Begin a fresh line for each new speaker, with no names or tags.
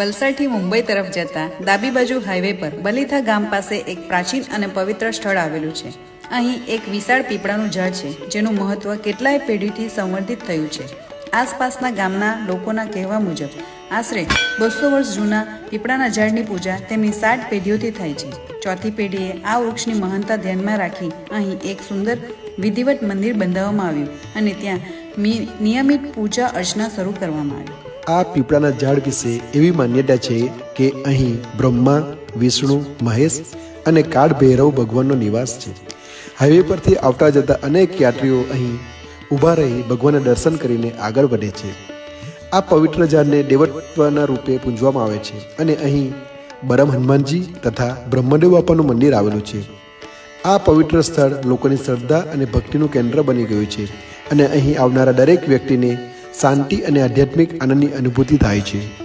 વલસાડથી મુંબઈ તરફ જતા ડાબી બાજુ હાઈવે પર બલીથા ગામ પાસે એક પ્રાચીન અને પવિત્ર સ્થળ આવેલું છે. અહીં એક વિશાળ પીપળાનું ઝાડ છે, જેનું મહત્વ કેટલાય પેઢીથી સંવર્ધિત થયું છે. આસપાસના ગામના લોકોના કહેવા મુજબ, આશરે બસો વર્ષ જૂના પીપળાના ઝાડની પૂજા તેમની સાત પેઢીઓથી થાય છે. ચોથી પેઢીએ આ વૃક્ષની મહાનતા ધ્યાનમાં રાખી અહીં એક સુંદર, વિધિવત મંદિર બંધાવવામાં આવ્યું અને ત્યાં નિયમિત પૂજા અર્ચના શરૂ કરવામાં આવી.
આ પીપળાના ઝાડ વિશે એવી માન્યતા છે કે અહીં બ્રહ્મા, વિષ્ણુ, મહેશ અને કાળ ભૈરવ ભગવાનનો નિવાસ છે. હાઈવે પરથી આવતા જતા અનેક યાત્રીઓ અહીં ઊભા રહી ભગવાનના દર્શન કરીને આગળ વધે છે. આ પવિત્ર ઝાડને દેવત્વના રૂપે પૂજવામાં આવે છે અને અહીં બરમ હનુમાનજી તથા બ્રહ્મદેવ બાપાનું મંદિર આવેલું છે. આ પવિત્ર સ્થળ લોકોની શ્રદ્ધા અને ભક્તિનું કેન્દ્ર બની ગયું છે અને અહીં આવનારા દરેક વ્યક્તિને શાંતિ અને આધ્યાત્મિક આનંદની અનુભૂતિ થાય છે.